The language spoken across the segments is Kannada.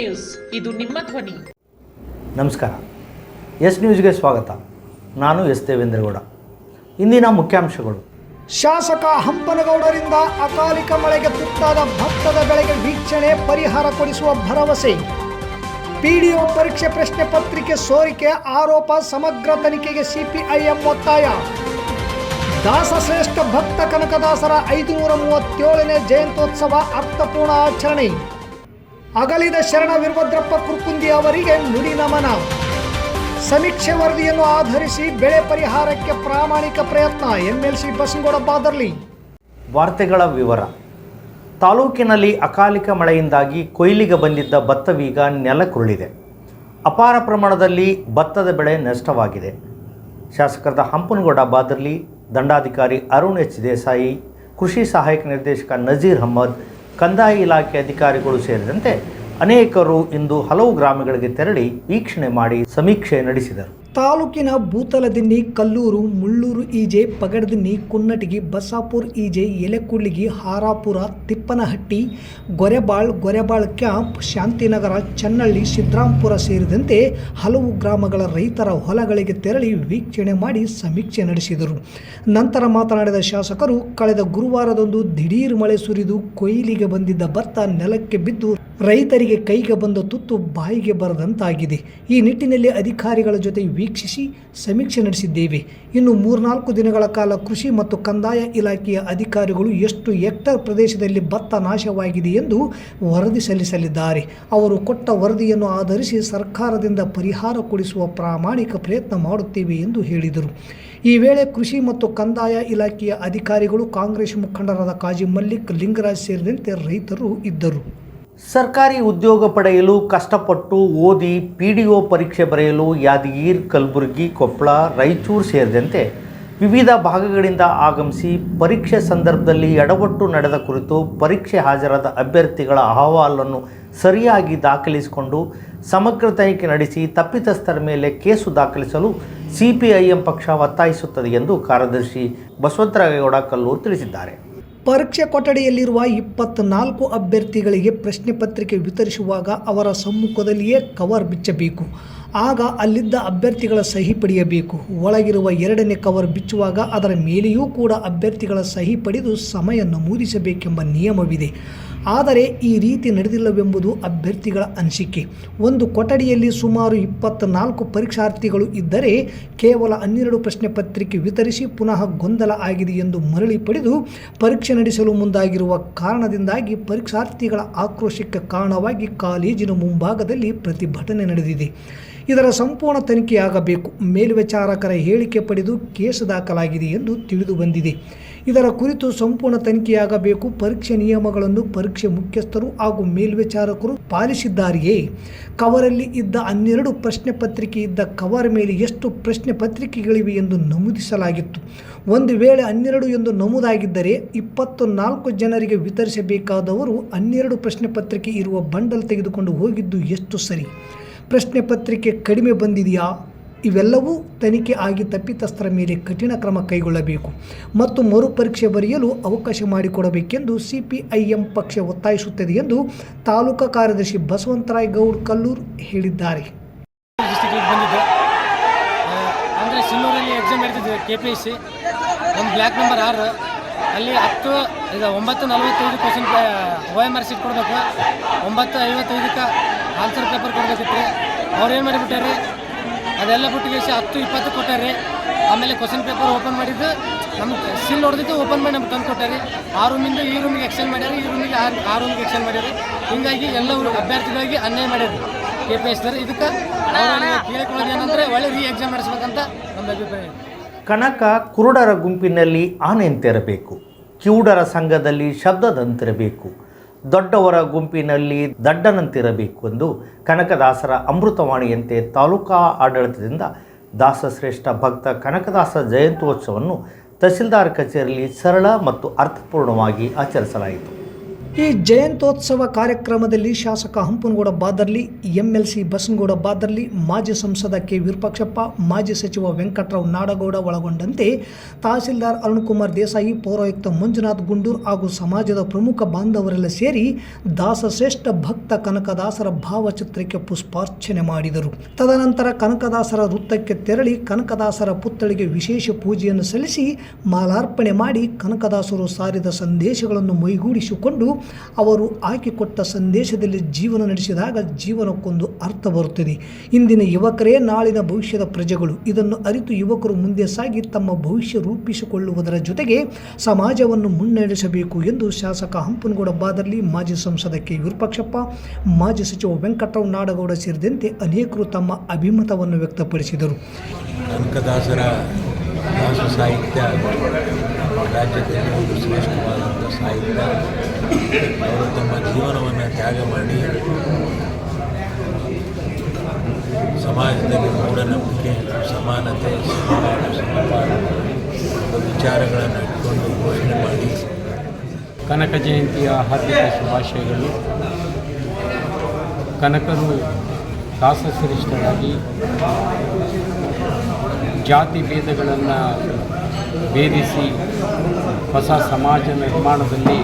ನ್ಯೂಸ್. ಇದು ನಿಮ್ಮ ಧ್ವನಿ. ನಮಸ್ಕಾರ. ಎಸ್ ನ್ಯೂಸ್ಗೆ ಸ್ವಾಗತ. ನಾನು ಎಸ್ ದೇವೇಂದ್ರಗೌಡ. ಇಂದಿನ ಮುಖ್ಯಾಂಶಗಳು. ಶಾಸಕ ಹಂಪನಗೌಡರಿಂದ ಅಕಾಲಿಕ ಮಳೆಗೆ ತುತ್ತಾದ ಭತ್ತದ ಬೆಳೆಗೆ ವೀಕ್ಷಣೆ ಪರಿಹಾರ ಕೊಡಿಸುವ ಭರವಸೆ. ಪಿಡಿಒ ಪರೀಕ್ಷೆ ಪ್ರಶ್ನೆ ಪತ್ರಿಕೆ ಸೋರಿಕೆ ಆರೋಪ ಸಮಗ್ರ ತನಿಖೆಗೆ ಸಿಪಿಐಎಂ ಒತ್ತಾಯ. ದಾಸಶ್ರೇಷ್ಠ ಭಕ್ತ ಕನಕದಾಸರ ಐದುನೂರ ಮೂವತ್ತೇಳನೇ ಜಯಂತ್ಯೋತ್ಸವ ಅರ್ಥಪೂರ್ಣ ಆಚರಣೆ. ಅಗಲಿದ ಶರಣ ವೀರಭದ್ರಪ್ಪ ಕುರ್ಕುಂದಿ ಅವರಿಗೆ ನುಡಿ ನಮನ. ಸಮೀಕ್ಷೆ ವರದಿಯನ್ನು ಆಧರಿಸಿ ಬೆಳೆ ಪರಿಹಾರಕ್ಕೆ ಪ್ರಾಮಾಣಿಕ ಪ್ರಯತ್ನ. ಎಂಎಲ್ಸಿ ಬಸನಗೌಡ ಬಾದರ್ಲಿ. ವಾರ್ತೆಗಳ ವಿವರ. ತಾಲೂಕಿನಲ್ಲಿ ಅಕಾಲಿಕ ಮಳೆಯಿಂದಾಗಿ ಕೊಯ್ಲಿಗೆ ಬಂದಿದ್ದ ಭತ್ತವೀಗ ನೆಲಕುರುಳಿದೆ ಅಪಾರ ಪ್ರಮಾಣದಲ್ಲಿ ಭತ್ತದ ಬೆಳೆ ನಷ್ಟವಾಗಿದೆ. ಶಾಸಕರಾದ ಹಂಪನಗೌಡ ಬಾದರ್ಲಿ, ದಂಡಾಧಿಕಾರಿ ಅರುಣ್ ಎಚ್ ದೇಸಾಯಿ, ಕೃಷಿ ಸಹಾಯಕ ನಿರ್ದೇಶಕ ನಜೀರ್ ಅಹಮ್ಮದ್ ಕಂದಾಯ ಇಲಾಖೆ ಅಧಿಕಾರಿಗಳು ಸೇರಿದಂತೆ ಅನೇಕರು ಇಂದು ಹಲವು ಗ್ರಾಮಗಳಿಗೆ ತೆರಳಿ ವೀಕ್ಷಣೆ ಮಾಡಿ ಸಮೀಕ್ಷೆ ನಡೆಸಿದರು. ತಾಲೂಕಿನ ಭೂತಲದಿನ್ನಿ, ಕಲ್ಲೂರು, ಮುಳ್ಳೂರು ಈಜೆ, ಪಗಡದಿನ್ನಿ, ಕುನ್ನಟಗಿ, ಬಸಾಪುರ್ ಈಜೆ ಎಲೆಕುಳ್ಳಿಗಿ ಹಾರಾಪುರ, ತಿಪ್ಪನಹಟ್ಟಿ, ಗೊರೆಬಾಳ್ ಗೊರೆಬಾಳ್ ಕ್ಯಾಂಪ್ ಶಾಂತಿನಗರ, ಚನ್ನಳ್ಳಿ, ಸಿದ್ರಾಂಪುರ ಸೇರಿದಂತೆ ಹಲವು ಗ್ರಾಮಗಳ ರೈತರ ಹೊಲಗಳಿಗೆ ತೆರಳಿ ವೀಕ್ಷಣೆ ಮಾಡಿ ಸಮೀಕ್ಷೆ ನಡೆಸಿದರು. ನಂತರ ಮಾತನಾಡಿದ ಶಾಸಕರು, ಕಳೆದ ಗುರುವಾರದಂದು ದಿಢೀರ್ ಮಳೆ ಸುರಿದು ಕೊಯ್ಲಿಗೆ ಬಂದಿದ್ದ ಭತ್ತ ನೆಲಕ್ಕೆ ಬಿದ್ದು ರೈತರಿಗೆ ಕೈಗೆ ಬಂದ ತುತ್ತು ಬಾಯಿಗೆ ಬರದಂತಾಗಿದೆ. ಈ ನಿಟ್ಟಿನಲ್ಲಿ ಅಧಿಕಾರಿಗಳ ಜೊತೆ ವೀಕ್ಷಿಸಿ ಸಮೀಕ್ಷೆ ನಡೆಸಿದ್ದೇವೆ. ಇನ್ನು ಮೂರ್ನಾಲ್ಕು ದಿನಗಳ ಕಾಲ ಕೃಷಿ ಮತ್ತು ಕಂದಾಯ ಇಲಾಖೆಯ ಅಧಿಕಾರಿಗಳು ಎಷ್ಟು ಹೆಕ್ಟರ್ ಪ್ರದೇಶದಲ್ಲಿ ಭತ್ತ ನಾಶವಾಗಿದೆ ಎಂದು ವರದಿ ಸಲ್ಲಿಸಲಿದ್ದಾರೆ. ಅವರು ಕೊಟ್ಟ ವರದಿಯನ್ನು ಆಧರಿಸಿ ಸರ್ಕಾರದಿಂದ ಪರಿಹಾರ ಕೊಡಿಸುವ ಪ್ರಾಮಾಣಿಕ ಪ್ರಯತ್ನ ಮಾಡುತ್ತೇವೆ ಎಂದು ಹೇಳಿದರು. ಈ ವೇಳೆ ಕೃಷಿ ಮತ್ತು ಕಂದಾಯ ಇಲಾಖೆಯ ಅಧಿಕಾರಿಗಳು ಕಾಂಗ್ರೆಸ್ ಮುಖಂಡರಾದ ಕಾಜಿ ಮಲ್ಲಿಕ್ ಲಿಂಗರಾಜ್ ಸೇರಿದಂತೆ ರೈತರು ಇದ್ದರು. ಸರ್ಕಾರಿ ಉದ್ಯೋಗ ಪಡೆಯಲು ಕಷ್ಟಪಟ್ಟು ಓದಿ ಪಿ ಡಿ ಒ ಪರೀಕ್ಷೆ ಬರೆಯಲು ಯಾದಗಿರ್, ಕಲಬುರಗಿ ಕೊಪ್ಪಳ ರಾಯಚೂರು ಸೇರಿದಂತೆ ವಿವಿಧ ಭಾಗಗಳಿಂದ ಆಗಮಿಸಿ ಪರೀಕ್ಷೆ ಸಂದರ್ಭದಲ್ಲಿ ಎಡವಟ್ಟು ನಡೆದ ಕುರಿತು ಪರೀಕ್ಷೆ ಹಾಜರಾದ ಅಭ್ಯರ್ಥಿಗಳ ಅಹವಾಲನ್ನು ಸರಿಯಾಗಿ ದಾಖಲಿಸಿಕೊಂಡು ಸಮಗ್ರ ತನಿಖೆ ನಡೆಸಿ ತಪ್ಪಿತಸ್ಥರ ಮೇಲೆ ಕೇಸು ದಾಖಲಿಸಲು ಸಿಪಿಐಎಂ ಪಕ್ಷ ಒತ್ತಾಯಿಸುತ್ತದೆ ಎಂದು ಕಾರ್ಯದರ್ಶಿ ಬಸವಂತರಾಯಗೌಡ ಕಲ್ಲೂರು ತಿಳಿಸಿದ್ದಾರೆ. ಪರೀಕ್ಷೆ ಕೊಠಡಿಯಲ್ಲಿರುವ ಇಪ್ಪತ್ನಾಲ್ಕು ಅಭ್ಯರ್ಥಿಗಳಿಗೆ ಪ್ರಶ್ನೆ ಪತ್ರಿಕೆ ವಿತರಿಸುವಾಗ ಅವರ ಸಮ್ಮುಖದಲ್ಲಿಯೇ ಕವರ್ ಬಿಚ್ಚಬೇಕು. ಆಗ ಅಲ್ಲಿದ್ದ ಅಭ್ಯರ್ಥಿಗಳ ಸಹಿ ಪಡೆಯಬೇಕು. ಒಳಗಿರುವ ಎರಡನೇ ಕವರ್ ಬಿಚ್ಚುವಾಗ ಅದರ ಮೇಲೆಯೂ ಕೂಡ ಅಭ್ಯರ್ಥಿಗಳ ಸಹಿ ಪಡೆದು ಸಮಯ ನಮೂದಿಸಬೇಕೆಂಬ ನಿಯಮವಿದೆ. ಆದರೆ ಈ ರೀತಿ ನಡೆದಿಲ್ಲವೆಂಬುದು ಅಭ್ಯರ್ಥಿಗಳ ಅನಿಸಿಕೆ. ಒಂದು ಕೊಠಡಿಯಲ್ಲಿ ಸುಮಾರು ಇಪ್ಪತ್ನಾಲ್ಕು ಪರೀಕ್ಷಾರ್ಥಿಗಳು ಇದ್ದರೆ ಕೇವಲ ಹನ್ನೆರಡು ಪ್ರಶ್ನೆ ಪತ್ರಿಕೆ ವಿತರಿಸಿ ಪುನಃ ಗೊಂದಲ ಆಗಿದೆ ಎಂದು ಮರಳಿ ಪಡೆದು ಪರೀಕ್ಷೆ ನಡೆಸಲು ಮುಂದಾಗಿರುವ ಕಾರಣದಿಂದಾಗಿ ಪರೀಕ್ಷಾರ್ಥಿಗಳ ಆಕ್ರೋಶಕ್ಕೆ ಕಾರಣವಾಗಿ ಕಾಲೇಜಿನ ಮುಂಭಾಗದಲ್ಲಿ ಪ್ರತಿಭಟನೆ ನಡೆದಿದೆ. ಇದರ ಸಂಪೂರ್ಣ ತನಿಖೆಯಾಗಬೇಕು. ಮೇಲ್ವಿಚಾರಕರ ಹೇಳಿಕೆ ಪಡೆದು ಕೇಸು ದಾಖಲಾಗಿದೆ ಎಂದು ತಿಳಿದು ಬಂದಿದೆ. ಇದರ ಕುರಿತು ಸಂಪೂರ್ಣ ತನಿಖೆಯಾಗಬೇಕು. ಪರೀಕ್ಷೆ ನಿಯಮಗಳನ್ನು ಪರೀಕ್ಷೆ ಮುಖ್ಯಸ್ಥರು ಹಾಗೂ ಮೇಲ್ವಿಚಾರಕರು ಪಾಲಿಸಿದ್ದಾರೆಯೇ? ಕವರಲ್ಲಿ ಇದ್ದ ಹನ್ನೆರಡು ಪ್ರಶ್ನೆ ಪತ್ರಿಕೆ ಇದ್ದ ಕವರ್ ಮೇಲೆ ಎಷ್ಟು ಪ್ರಶ್ನೆ ಪತ್ರಿಕೆಗಳಿವೆ ಎಂದು ನಮೂದಿಸಲಾಗಿತ್ತು. ಒಂದು ವೇಳೆ ಹನ್ನೆರಡು ಎಂದು ನಮೂದಾಗಿದ್ದರೆ ಇಪ್ಪತ್ತು ನಾಲ್ಕು ಜನರಿಗೆ ವಿತರಿಸಬೇಕಾದವರು ಹನ್ನೆರಡು ಪ್ರಶ್ನೆ ಪತ್ರಿಕೆ ಇರುವ ಬಂಡಲ್ ತೆಗೆದುಕೊಂಡು ಹೋಗಿದ್ದು ಎಷ್ಟು ಸರಿ? ಪ್ರಶ್ನೆ ಪತ್ರಿಕೆ ಕಡಿಮೆ ಬಂದಿದೆಯಾ? ಇವೆಲ್ಲವೂ ತನಿಖೆ ಆಗಿ ತಪ್ಪಿತಸ್ಥರ ಮೇಲೆ ಕಠಿಣ ಕ್ರಮ ಕೈಗೊಳ್ಳಬೇಕು ಮತ್ತು ಮರುಪರೀಕ್ಷೆ ಬರೆಯಲು ಅವಕಾಶ ಮಾಡಿಕೊಡಬೇಕೆಂದು ಸಿಪಿಐಎಂ ಪಕ್ಷ ಒತ್ತಾಯಿಸುತ್ತದೆ ಎಂದು ತಾಲೂಕಾ ಕಾರ್ಯದರ್ಶಿ ಬಸವಂತರಾಯ್ ಗೌಡ್ ಕಲ್ಲೂರ್ ಹೇಳಿದ್ದಾರೆ. ಎಕ್ಸಾಮ್ ಕೆ ಒಂದು ಬ್ಲ್ಯಾಕ್ ನಂಬರ್ ಆರು. ಅಲ್ಲಿ ಹತ್ತು, ಇದು ಒಂಬತ್ತು ನಲವತ್ತೈದು question O M R sheet ಕೊಡಬೇಕು. ಒಂಬತ್ತು ಐವತ್ತೈದಕ್ಕೆ ಆನ್ಸರ್ ಪೇಪರ್ ಕೊಡಬೇಕಿತ್ತು. ಅವ್ರು ಏನು ಮಾಡಿಬಿಟ್ಟಾರೆ? ಅದೆಲ್ಲ ಬಿಟ್ಟು ಹತ್ತು ಇಪ್ಪತ್ತು ಕೊಟ್ಟಾರೆ ಆಮೇಲೆ ಕ್ವಶನ್ ಪೇಪರ್ ಓಪನ್ ಮಾಡಿದ್ದು ನಮ್ಗೆ ಸಿಲ್ ಹೊಡೆದಿದ್ದು ಓಪನ್ ಮಾಡಿ ನಮ್ಗೆ ತಂದು ಕೊಟ್ಟಾರೆ ಆ ರೂಮಿಂದ ಈ ರೂಮಿಗೆ ಎಕ್ಸ್ಚೇಂಜ್ ಮಾಡ್ಯಾರ ಈ ರೂಮಿಗೆ ಆ ಆ ರೂಮಿಗೆ ಎಕ್ಸ್ಚೇಂಜ್ ಮಾಡ್ಯಾರ. ಹಿಂಗಾಗಿ ಎಲ್ಲವರು ಅಭ್ಯರ್ಥಿಗಳಿಗೆ ಅನ್ಯಾಯ ಮಾಡ್ಯಾರ. ಕೆ ಪಿ ಎಸ್ ಇದಕ್ಕೆ ಕೇಳಿಕೊಳ್ಳೋದು ಏನಂದ್ರೆ ಒಳ್ಳೆ ರೀ ಎಕ್ಸಾಮ್ ನಡೆಸ್ಬೇಕಂತ ನಮ್ಮ ಅಭಿಪ್ರಾಯ. ಕನಕ ಕುರುಡರ ಗುಂಪಿನಲ್ಲಿ ಆನೆಯಂತಿರಬೇಕು. ಕಿವುಡರ ಸಂಘದಲ್ಲಿ ಶಬ್ದದಂತಿರಬೇಕು. ದೊಡ್ಡವರ ಗುಂಪಿನಲ್ಲಿ ದಡ್ಡನಂತಿರಬೇಕು ಎಂದು ಕನಕದಾಸರ ಅಮೃತವಾಣಿಯಂತೆ ತಾಲೂಕಾ ಆಡಳಿತದಿಂದ ದಾಸಶ್ರೇಷ್ಠ ಭಕ್ತ ಕನಕದಾಸ ಜಯಂತ್ಯೋತ್ಸವವನ್ನು ತಹಸೀಲ್ದಾರ್ ಕಚೇರಿಯಲ್ಲಿ ಸರಳ ಮತ್ತು ಅರ್ಥಪೂರ್ಣವಾಗಿ ಆಚರಿಸಲಾಯಿತು. ಈ ಜಯಂತ್ಯೋತ್ಸವ ಕಾರ್ಯಕ್ರಮದಲ್ಲಿ ಶಾಸಕ ಹಂಪನಗೌಡ ಬಾದರ್ಲಿ, ಎಂಎಲ್ಸಿ ಬಸನಗೌಡ ಬಾದರ್ಲಿ, ಮಾಜಿ ಸಂಸದ ಕೆ ವಿರೂಪಾಕ್ಷಪ್ಪ, ಮಾಜಿ ಸಚಿವ ವೆಂಕಟರಾವ್ ನಾಡಗೌಡ ಒಳಗೊಂಡಂತೆ ತಹಸೀಲ್ದಾರ್ ಅರುಣ್ಕುಮಾರ್ ದೇಸಾಯಿ, ಪೌರಾಯುಕ್ತ ಮಂಜುನಾಥ್ ಗುಂಡೂರ್ ಹಾಗೂ ಸಮಾಜದ ಪ್ರಮುಖ ಬಾಂಧವರೆಲ್ಲ ಸೇರಿ ದಾಸಶ್ರೇಷ್ಠ ಭಕ್ತ ಕನಕದಾಸರ ಭಾವಚಿತ್ರಕ್ಕೆ ಪುಷ್ಪಾರ್ಚನೆ ಮಾಡಿದರು. ತದನಂತರ ಕನಕದಾಸರ ವೃತ್ತಕ್ಕೆ ತೆರಳಿ ಕನಕದಾಸರ ಪುತ್ಥಳಿಗೆ ವಿಶೇಷ ಪೂಜೆಯನ್ನು ಸಲ್ಲಿಸಿ ಮಾಲಾರ್ಪಣೆ ಮಾಡಿ ಕನಕದಾಸರು ಸಾರಿದ ಸಂದೇಶಗಳನ್ನು ಮೈಗೂಡಿಸಿಕೊಂಡು ಅವರು ಹಾಕಿಕೊಟ್ಟ ಸಂದೇಶದಲ್ಲಿ ಜೀವನ ನಡೆಸಿದಾಗ ಜೀವನಕ್ಕೊಂದು ಅರ್ಥ ಬರುತ್ತದೆ. ಇಂದಿನ ಯುವಕರೇ, ನಾಳಿನ ಭವಿಷ್ಯದ ಪ್ರಜೆಗಳು, ಇದನ್ನು ಅರಿತು ಯುವಕರು ಮುಂದೆ ಸಾಗಿ ತಮ್ಮ ಭವಿಷ್ಯ ರೂಪಿಸಿಕೊಳ್ಳುವುದರ ಜೊತೆಗೆ ಸಮಾಜವನ್ನು ಮುನ್ನಡೆಸಬೇಕು ಎಂದು ಶಾಸಕ ಹಂಪನಗೌಡ ಬಾದರ್ಲಿ, ಮಾಜಿ ಸಂಸದ ಕೆ. ವಿರೂಪಾಕ್ಷಪ್ಪ, ಮಾಜಿ ಸಚಿವ ವೆಂಕಟರಾವ್ ನಾಡಗೌಡ ಸೇರಿದಂತೆ ಅನೇಕರು ತಮ್ಮ ಅಭಿಮತವನ್ನು ವ್ಯಕ್ತಪಡಿಸಿದರು. ಸಾಹಿತ್ಯ ರಾಜ್ಯದಲ್ಲಿ ಒಂದು ಶ್ರೇಷ್ಠವಾದಂಥ ಸಾಹಿತ್ಯ, ಅವರು ತಮ್ಮ ಜೀವನವನ್ನು ತ್ಯಾಗ ಮಾಡಿ ಸಮಾಜದಲ್ಲಿ ಮೂಢನಂಬಿಕೆ, ಸಮಾನತೆ ಸಮಾನ ಸಮಾನ ವಿಚಾರಗಳನ್ನು ಇಟ್ಕೊಂಡು ಘೋಷಣೆ ಮಾಡಿ. ಕನಕ ಜಯಂತಿಯ ಹಾರ್ದಿಕ ಶುಭಾಶಯಗಳು. ಕನಕರು ದಾಸಶ್ರೇಷ್ಠರಾಗಿ ಜಾತಿ ಭೇದಗಳನ್ನು ಭೇದಿಸಿ ಹೊಸ ಸಮಾಜ ನಿರ್ಮಾಣದಲ್ಲಿ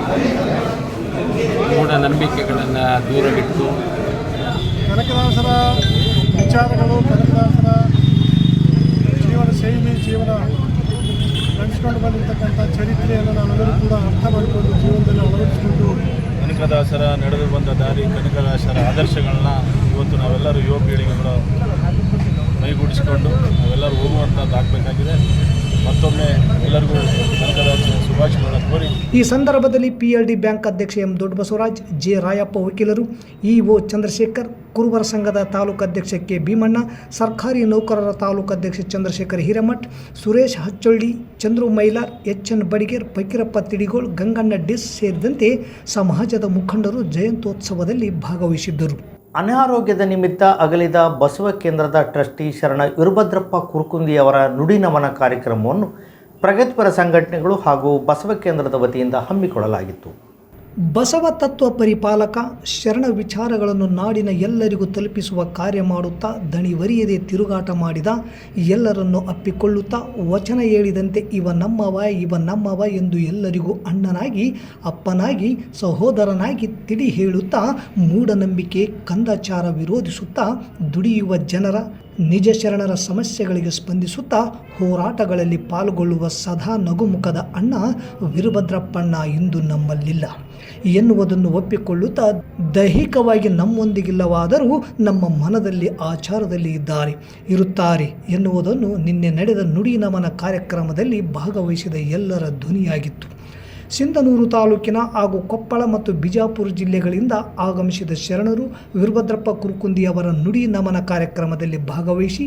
ಮೂಢನಂಬಿಕೆಗಳನ್ನು ದೂರವಿಟ್ಟು ಕನಕದಾಸರ ವಿಚಾರಗಳು ಕನಕದಾಸರ ಜೀವನ ಶೈಲಿ ಜೀವನ ನಡೆಸ್ಕೊಂಡು ಬಂದಿರತಕ್ಕಂಥ ಚರಿತ್ರೆಯನ್ನು ನಾವೆಲ್ಲರೂ ಕೂಡ ಅರ್ಥ ಮಾಡಿಕೊಂಡು ಜೀವನದಲ್ಲಿ ಅಳವಡಿಸಿಕೊಂಡು ಕನಕದಾಸರ ನಡೆದು ಬಂದ ದಾರಿ ಕನಕದಾಸರ ಆದರ್ಶಗಳನ್ನ ಇವತ್ತು ನಾವೆಲ್ಲರೂ ಯುವ ಪೀಳಿಗೆಗಳು ಮೈಗೂಡಿಸಿಕೊಂಡು ನಾವೆಲ್ಲರೂ ಹೋಗುವಂಥದ್ದು ಆಗಬೇಕಾಗಿದೆ. ಮತ್ತೊಮ್ಮೆ ಎಲ್ಲರಿಗೂ ಶುಭಾಶಯಗಳನ್ನು ಕೋರಿ. ಈ ಸಂದರ್ಭದಲ್ಲಿ ಪಿಎಲ್ಡಿ ಬ್ಯಾಂಕ್ ಅಧ್ಯಕ್ಷ ಎಂ ದೊಡ್ಡಬಸವರಾಜ್, ಜೆ ರಾಯಪ್ಪ ವಕೀಲರು, ಇಒ ಚಂದ್ರಶೇಖರ್, ಕುರುಬರ ಸಂಘದ ತಾಲೂಕು ಅಧ್ಯಕ್ಷ ಕೆ ಭೀಮಣ್ಣ, ಸರ್ಕಾರಿ ನೌಕರರ ತಾಲೂಕು ಅಧ್ಯಕ್ಷ ಚಂದ್ರಶೇಖರ್ ಹಿರೇಮಠ್, ಸುರೇಶ್ ಹಚ್ಚೊಳ್ಳಿ ಚಂದ್ರು ಮೈಲಾರ್ ಎಚ್ ಎನ್ ಬಡಿಗೇರ್, ಫಕೀರಪ್ಪ ತಿಡಿಗೋಳ್, ಗಂಗಣ್ಣ ಡಿಸ್ ಸೇರಿದಂತೆ ಸಮಾಜದ ಮುಖಂಡರು ಜಯಂತೋತ್ಸವದಲ್ಲಿ ಭಾಗವಹಿಸಿದ್ದರು. ಅನಾರೋಗ್ಯದ ನಿಮಿತ್ತ ಅಗಲಿದ ಬಸವ ಕೇಂದ್ರದ ಟ್ರಸ್ಟಿ ಶರಣ ವೀರಭದ್ರಪ್ಪ ನುಡಿ ನಮನ ಕಾರ್ಯಕ್ರಮವನ್ನು ಪ್ರಗತಿಪರ ಸಂಘಟನೆಗಳು ಹಾಗೂ ಬಸವ ಕೇಂದ್ರದ ವತಿಯಿಂದ ಹಮ್ಮಿಕೊಳ್ಳಲಾಗಿತ್ತು. ಬಸವ ತತ್ವ ಪರಿಪಾಲಕ ಶರಣ ವಿಚಾರಗಳನ್ನು ನಾಡಿನ ಎಲ್ಲರಿಗೂ ತಲುಪಿಸುವ ಕಾರ್ಯ ಮಾಡುತ್ತಾ ದಣಿವರಿಯದೆ ತಿರುಗಾಟ ಮಾಡಿದ ಎಲ್ಲರನ್ನು ಅಪ್ಪಿಕೊಳ್ಳುತ್ತಾ ವಚನ ಹೇಳಿದಂತೆ ಇವ ನಮ್ಮವ ಇವ ನಮ್ಮವ ಎಂದು ಎಲ್ಲರಿಗೂ ಅಣ್ಣನಾಗಿ, ಅಪ್ಪನಾಗಿ, ಸಹೋದರನಾಗಿ ತಿಳಿ ಹೇಳುತ್ತಾ ಮೂಢನಂಬಿಕೆ ಕಂದಾಚಾರ ವಿರೋಧಿಸುತ್ತಾ ದುಡಿಯುವ ಜನರ ನಿಜ ಶರಣರ ಸಮಸ್ಯೆಗಳಿಗೆ ಸ್ಪಂದಿಸುತ್ತಾ ಹೋರಾಟಗಳಲ್ಲಿ ಪಾಲ್ಗೊಳ್ಳುವ ಸದಾ ನಗುಮುಖದ ಅಣ್ಣ ವೀರಭದ್ರಪ್ಪಣ್ಣ ಇಂದು ನಮ್ಮಲ್ಲಿಲ್ಲ. ಎನ್ನುವುದನ್ನು ಒಪ್ಪಿಕೊಳ್ಳುತ್ತಾ ದೈಹಿಕವಾಗಿ ನಮ್ಮೊಂದಿಗಿಲ್ಲವಾದರೂ ನಮ್ಮ ಮನದಲ್ಲಿ ಆಚಾರದಲ್ಲಿ ಇದ್ದಾರೆ. ಇರುತ್ತಾರೆ ಎನ್ನುವುದನ್ನು ನಿನ್ನೆ ನಡೆದ ನುಡಿ ನಮನ ಕಾರ್ಯಕ್ರಮದಲ್ಲಿ ಭಾಗವಹಿಸಿದ ಎಲ್ಲರ ಧ್ವನಿಯಾಗಿತ್ತು. ಸಿಂಧನೂರು ತಾಲೂಕಿನ ಹಾಗೂ ಕೊಪ್ಪಳ ಮತ್ತು ಬಿಜಾಪುರ ಜಿಲ್ಲೆಗಳಿಂದ ಆಗಮಿಸಿದ ಶರಣರು ವೀರಭದ್ರಪ್ಪ ಕುರುಕುಂದಿ ಅವರ ನುಡಿ ನಮನ ಕಾರ್ಯಕ್ರಮದಲ್ಲಿ ಭಾಗವಹಿಸಿ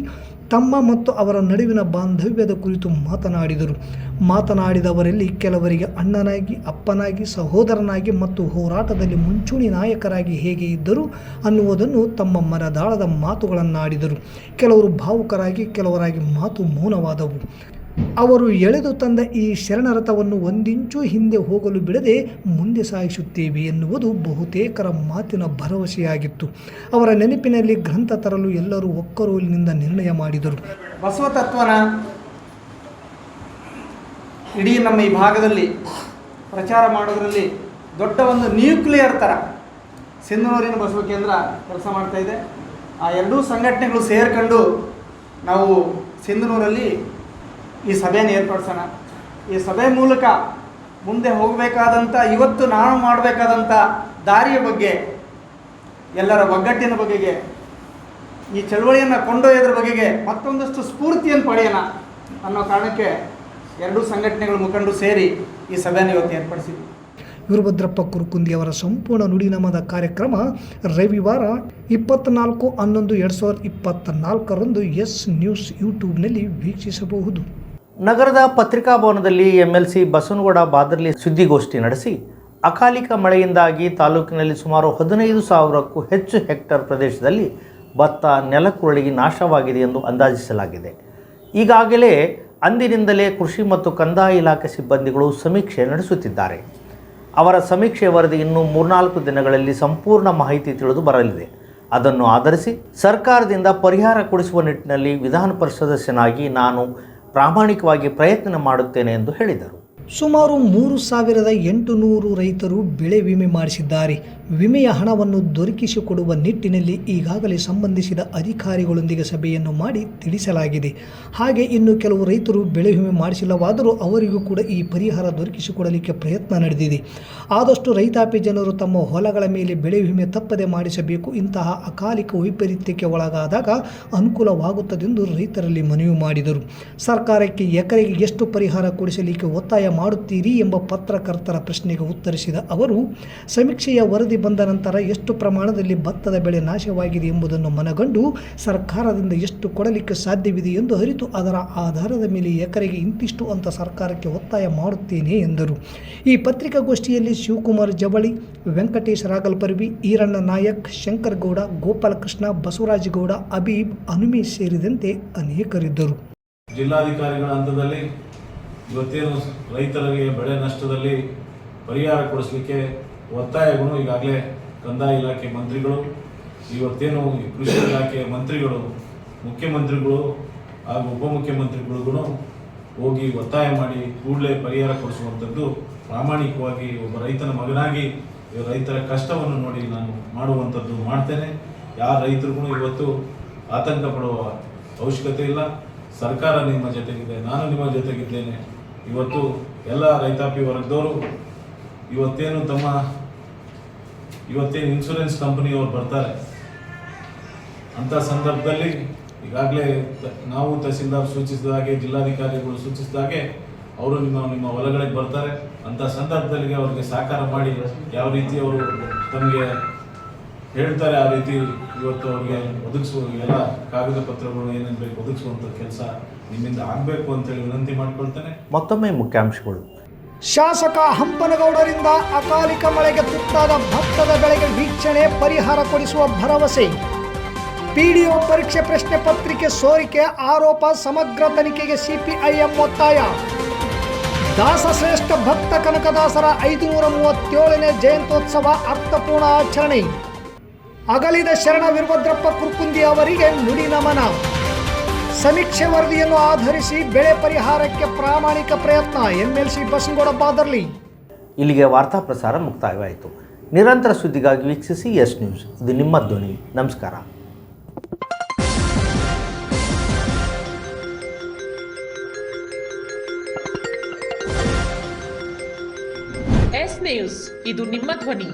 ತಮ್ಮ ಮತ್ತು ಅವರ ನಡುವಿನ ಬಾಂಧವ್ಯದ ಕುರಿತು ಮಾತನಾಡಿದರು. ಮಾತನಾಡಿದವರಲ್ಲಿ ಕೆಲವರಿಗೆ ಅಣ್ಣನಾಗಿ, ಅಪ್ಪನಾಗಿ, ಸಹೋದರನಾಗಿ ಮತ್ತು ಹೋರಾಟದಲ್ಲಿ ಮುಂಚೂಣಿ ನಾಯಕರಾಗಿ ಹೇಗೆ ಇದ್ದರು ಅನ್ನುವುದನ್ನು ತಮ್ಮ ಮನದಾಳದ ಮಾತುಗಳನ್ನಾಡಿದರು. ಕೆಲವರು ಭಾವುಕರಾಗಿ, ಕೆಲವರಾಗಿ ಮಾತು ಮೌನವಾದವು. ಅವರು ಎಳೆದು ತಂದ ಈ ಶರಣರಥವನ್ನು ಒಂದಿಂಚೂ ಹಿಂದೆ ಹೋಗಲು ಬಿಡದೆ ಮುಂದೆ ಸಾಗಿಸುತ್ತೇವೆ ಎನ್ನುವುದು ಬಹುತೇಕರ ಮಾತಿನ ಭರವಸೆಯಾಗಿತ್ತು. ಅವರ ನೆನಪಿನಲ್ಲಿ ಗ್ರಂಥ ತರಲು ಎಲ್ಲರೂ ಒಕ್ಕರೋಲಿನಿಂದ ನಿರ್ಣಯ ಮಾಡಿದರು. ಬಸವ ತತ್ವನ ಇಡೀ ನಮ್ಮ ಈ ಭಾಗದಲ್ಲಿ ಪ್ರಚಾರ ಮಾಡೋದರಲ್ಲಿ ದೊಡ್ಡ ಒಂದು ನ್ಯೂಕ್ಲಿಯರ್ ಥರ ಸಿಂಧನೂರಿನ ಬಸವ ಕೇಂದ್ರ ಕೆಲಸ ಮಾಡ್ತಾ ಇದೆ. ಆ ಎರಡೂ ಸಂಘಟನೆಗಳು ಸೇರ್ಕೊಂಡು ನಾವು ಸಿಂಧನೂರಲ್ಲಿ ಈ ಸಭೆಯನ್ನು ಏರ್ಪಡಿಸೋಣ. ಈ ಸಭೆ ಮೂಲಕ ಮುಂದೆ ಹೋಗಬೇಕಾದಂಥ ಇವತ್ತು ನಾನು ಮಾಡಬೇಕಾದಂಥ ದಾರಿಯ ಬಗ್ಗೆ, ಎಲ್ಲರ ಒಗ್ಗಟ್ಟಿನ ಬಗೆಗೆ, ಈ ಚಳವಳಿಯನ್ನು ಕೊಂಡೊಯ್ಯೋದ್ರ ಬಗೆಗೆ ಮತ್ತೊಂದಷ್ಟು ಸ್ಫೂರ್ತಿಯನ್ನು ಪಡೆಯೋಣ ಅನ್ನೋ ಕಾರಣಕ್ಕೆ ಎರಡೂ ಸಂಘಟನೆಗಳು ಮುಖಂಡರು ಸೇರಿ ಈ ಸಭೆಯನ್ನು ಇವತ್ತು ಏರ್ಪಡಿಸಿದ್ವಿ. ವೀರಭದ್ರಪ್ಪ ಕುರುಕುಂದಿ ಅವರ ಸಂಪೂರ್ಣ ನುಡಿನಮದ ಕಾರ್ಯಕ್ರಮ ರವಿವಾರ ಇಪ್ಪತ್ತ್ನಾಲ್ಕು ಹನ್ನೊಂದು ಎರಡು ಸಾವಿರದ ಇಪ್ಪತ್ತ ನಾಲ್ಕರಂದು ಎಸ್ ನ್ಯೂಸ್ ಯೂಟ್ಯೂಬ್ನಲ್ಲಿ ವೀಕ್ಷಿಸಬಹುದು. ನಗರದ ಪತ್ರಿಕಾ ಭವನದಲ್ಲಿ ಎಂಎಲ್ಸಿ ಬಸವನಗೌಡ ಬಾದರ್ಲಿ ಸುದ್ದಿಗೋಷ್ಠಿ ನಡೆಸಿ, ಅಕಾಲಿಕ ಮಳೆಯಿಂದಾಗಿ ತಾಲೂಕಿನಲ್ಲಿ ಸುಮಾರು ಹದಿನೈದು ಸಾವಿರಕ್ಕೂ ಹೆಚ್ಚು ಹೆಕ್ಟರ್ ಪ್ರದೇಶದಲ್ಲಿ ಭತ್ತ ನೆಲಕ್ಕುರಳಿಗೆ ನಾಶವಾಗಿದೆ ಎಂದು ಅಂದಾಜಿಸಲಾಗಿದೆ. ಈಗಾಗಲೇ ಅಂದಿನಿಂದಲೇ ಕೃಷಿ ಮತ್ತು ಕಂದಾಯ ಇಲಾಖೆ ಸಿಬ್ಬಂದಿಗಳು ಸಮೀಕ್ಷೆ ನಡೆಸುತ್ತಿದ್ದಾರೆ. ಅವರ ಸಮೀಕ್ಷೆ ವರದಿ ಇನ್ನೂ ಮೂರ್ನಾಲ್ಕು ದಿನಗಳಲ್ಲಿ ಸಂಪೂರ್ಣ ಮಾಹಿತಿ ತಿಳಿದು ಬರಲಿದೆ. ಅದನ್ನು ಆಧರಿಸಿ ಸರ್ಕಾರದಿಂದ ಪರಿಹಾರ ಕೊಡಿಸುವ ನಿಟ್ಟಿನಲ್ಲಿ ವಿಧಾನ ಪರಿಷತ್ ಸದಸ್ಯನಾಗಿ ನಾನು ಪ್ರಾಮಾಣಿಕವಾಗಿ ಪ್ರಯತ್ನ ಮಾಡುತ್ತೇನೆ ಎಂದು ಹೇಳಿದರು. ಸುಮಾರು ಮೂರು ಸಾವಿರದ ಎಂಟುನೂರು ರೈತರು ಬೆಳೆ ವಿಮೆ ಮಾಡಿಸಿದ್ದಾರೆ. ವಿಮೆಯ ಹಣವನ್ನು ದೊರಕಿಸಿಕೊಡುವ ನಿಟ್ಟಿನಲ್ಲಿ ಈಗಾಗಲೇ ಸಂಬಂಧಿಸಿದ ಅಧಿಕಾರಿಗಳೊಂದಿಗೆ ಸಭೆಯನ್ನು ಮಾಡಿ ತಿಳಿಸಲಾಗಿದೆ. ಹಾಗೆ ಇನ್ನು ಕೆಲವು ರೈತರು ಬೆಳೆ ವಿಮೆ ಮಾಡಿಸಿಲ್ಲವಾದರೂ ಅವರಿಗೂ ಕೂಡ ಈ ಪರಿಹಾರ ದೊರಕಿಸಿಕೊಡಲಿಕ್ಕೆ ಪ್ರಯತ್ನ ನಡೆದಿದೆ. ಆದಷ್ಟು ರೈತಾಪಿ ಜನರು ತಮ್ಮ ಹೊಲಗಳ ಮೇಲೆ ಬೆಳೆ ವಿಮೆ ತಪ್ಪದೆ ಮಾಡಿಸಬೇಕು. ಇಂತಹ ಅಕಾಲಿಕ ವೈಪರೀತ್ಯಕ್ಕೆ ಒಳಗಾದಾಗ ಅನುಕೂಲವಾಗುತ್ತದೆಂದು ರೈತರಲ್ಲಿ ಮನವಿ ಮಾಡಿದರು. ಸರ್ಕಾರಕ್ಕೆ ಎಕರೆಗೆ ಎಷ್ಟು ಪರಿಹಾರ ಕೊಡಿಸಲಿಕ್ಕೆ ಒತ್ತಾಯ ಮಾಡುತ್ತೀರಿ ಎಂಬ ಪತ್ರಕರ್ತರ ಪ್ರಶ್ನೆಗೆ ಉತ್ತರಿಸಿದ ಅವರು, ಸಮೀಕ್ಷೆಯ ವರದಿ ಬಂದ ನಂತರ ಎಷ್ಟು ಪ್ರಮಾಣದಲ್ಲಿ ಭತ್ತದ ಬೆಳೆ ನಾಶವಾಗಿದೆ ಎಂಬುದನ್ನು ಮನಗಂಡು ಸರ್ಕಾರದಿಂದ ಎಷ್ಟು ಕೊಡಲಿಕ್ಕೆ ಸಾಧ್ಯವಿದೆ ಎಂದು ಅರಿತು ಅದರ ಆಧಾರದ ಮೇಲೆ ಎಕರೆಗೆ ಇಂತಿಷ್ಟು ಅಂತ ಸರ್ಕಾರಕ್ಕೆ ಒತ್ತಾಯ ಮಾಡುತ್ತೇನೆ ಎಂದರು. ಈ ಪತ್ರಿಕಾಗೋಷ್ಠಿಯಲ್ಲಿ ಶಿವಕುಮಾರ್ ಜವಳಿ, ವೆಂಕಟೇಶ್ ರಾಗಲ್ಪರ್ವಿ, ಈರಣ್ಣ ನಾಯಕ್ ಶಂಕರ್ಗೌಡ ಗೋಪಾಲಕೃಷ್ಣ ಬಸವರಾಜಗೌಡ ಅಬೀಬ್, ಅನುಮೇಶ್ ಸೇರಿದಂತೆ ಅನೇಕರಿದ್ದರು. ಜಿಲ್ಲಾಧಿಕಾರಿಗಳ ಹಂತದಲ್ಲಿ ಇವತ್ತೇನು ರೈತರಿಗೆ ಬೆಳೆ ನಷ್ಟದಲ್ಲಿ ಪರಿಹಾರ ಕೊಡಿಸಲಿಕ್ಕೆ ಒತ್ತಾಯಗಳು ಈಗಾಗಲೇ ಕಂದಾಯ ಇಲಾಖೆ ಮಂತ್ರಿಗಳು, ಇವತ್ತೇನು ಕೃಷಿ ಇಲಾಖೆ ಮಂತ್ರಿಗಳು, ಮುಖ್ಯಮಂತ್ರಿಗಳು ಹಾಗೂ ಉಪಮುಖ್ಯಮಂತ್ರಿಗಳಿಗೂ ಹೋಗಿ ಒತ್ತಾಯ ಮಾಡಿ ಕೂಡಲೇ ಪರಿಹಾರ ಕೊಡಿಸುವಂಥದ್ದು ಪ್ರಾಮಾಣಿಕವಾಗಿ ಒಬ್ಬ ರೈತನ ಮಗನಾಗಿ ರೈತರ ಕಷ್ಟವನ್ನು ನೋಡಿ ನಾನು ಮಾಡುವಂಥದ್ದು ಮಾಡ್ತೇನೆ. ಯಾರ ರೈತರಿಗೂ ಇವತ್ತು ಆತಂಕ ಪಡುವ ಅವಶ್ಯಕತೆ ಇಲ್ಲ. ಸರ್ಕಾರ ನಿಮ್ಮ ಜೊತೆಗಿದೆ, ನಾನು ನಿಮ್ಮ ಜೊತೆಗಿದ್ದೇನೆ. ಇವತ್ತು ಎಲ್ಲ ರೈತಾಪಿ ವರ್ಗದವರು ಇವತ್ತೇನು ತಮ್ಮ ಇವತ್ತೇನು ಇನ್ಶೂರೆನ್ಸ್ ಕಂಪನಿಯವರು ಬರ್ತಾರೆ? ಅಂಥ ಸಂದರ್ಭದಲ್ಲಿ ಈಗಾಗಲೇ ನಾವು ತಹಸೀಲ್ದಾರ್ ಸೂಚಿಸಿದ ಹಾಗೆ, ಜಿಲ್ಲಾಧಿಕಾರಿಗಳು ಸೂಚಿಸಿದ ಹಾಗೆ ಅವರು ನಿಮ್ಮ ನಿಮ್ಮ ಹೊಲಗಳಿಗೆ ಬರ್ತಾರೆ. ಅಂಥ ಸಂದರ್ಭದಲ್ಲಿ ಅವರಿಗೆ ಸಹಕಾರ ಮಾಡಿ ಯಾವ ರೀತಿ ಅವರು ತಮಗೆ ಹೇಳ್ತಾರೆ, ಆ ರೀತಿ ಇವತ್ತು ಅವರಿಗೆ ಒದಗಿಸುವ ಎಲ್ಲ ಕಾಗದ ಪತ್ರಗಳು ಏನೇನು ಬೇಕು, ಒದಗಿಸುವಂಥ ಕೆಲಸ ನಿಮ್ಮಿಂದ ಆಗಬೇಕು ಅಂತೇಳಿ ವಿನಂತಿ ಮಾಡ್ಕೊಳ್ತೇನೆ. ಮತ್ತೊಮ್ಮೆ ಮುಖ್ಯಾಂಶಗಳು. ಶಾಸಕ ಹಂಪನಗೌಡರಿಂದ ಅಕಾಲಿಕ ಮಳೆಗೆ ತುತ್ತಾದ ಭತ್ತದ ಬೆಳೆಗೆ ವೀಕ್ಷಣೆ ಪರಿಹಾರ ಕೊಡಿಸುವ ಭರವಸೆ. ಪಿಡಿಒ ಪರೀಕ್ಷೆ ಪ್ರಶ್ನೆ ಪತ್ರಿಕೆ ಸೋರಿಕೆ ಆರೋಪ ಸಮಗ್ರ ತನಿಖೆಗೆ ಸಿಪಿಐಎಂ ಒತ್ತಾಯ. ದಾಸಶ್ರೇಷ್ಠ ಭಕ್ತ ಕನಕದಾಸರ ಐದುನೂರ ಮೂವತ್ತೇಳನೇ ಜಯಂತ್ಯೋತ್ಸವ ಅರ್ಥಪೂರ್ಣ ಆಚರಣೆ. ಅಗಲಿದ ಶರಣ ವೀರಭದ್ರಪ್ಪ ಕುರ್ಕುಂದಿ ಅವರಿಗೆ ನುಡಿ ನಮನ. ಸಮೀಕ್ಷೆ ವರದಿಯನ್ನು ಆಧರಿಸಿ ಬೆಳೆ ಪರಿಹಾರಕ್ಕೆ ಪ್ರಾಮಾಣಿಕ ಪ್ರಯತ್ನ. ಎಂಎಲ್ಸಿ ಬಸನಗೌಡ ಬಾದರ್ಲಿ. ಇಲ್ಲಿಗೆ ವಾರ್ತಾ ಪ್ರಸಾರ ಮುಕ್ತಾಯವಾಯಿತು. ನಿರಂತರ ಸುದ್ದಿಗಾಗಿ ವೀಕ್ಷಿಸಿ ಎಸ್ ನ್ಯೂಸ್. ಇದು ನಿಮ್ಮ ಧ್ವನಿ. ನಮಸ್ಕಾರ. S news. ಇದು ನಿಮ್ಮ ಧ್ವನಿ.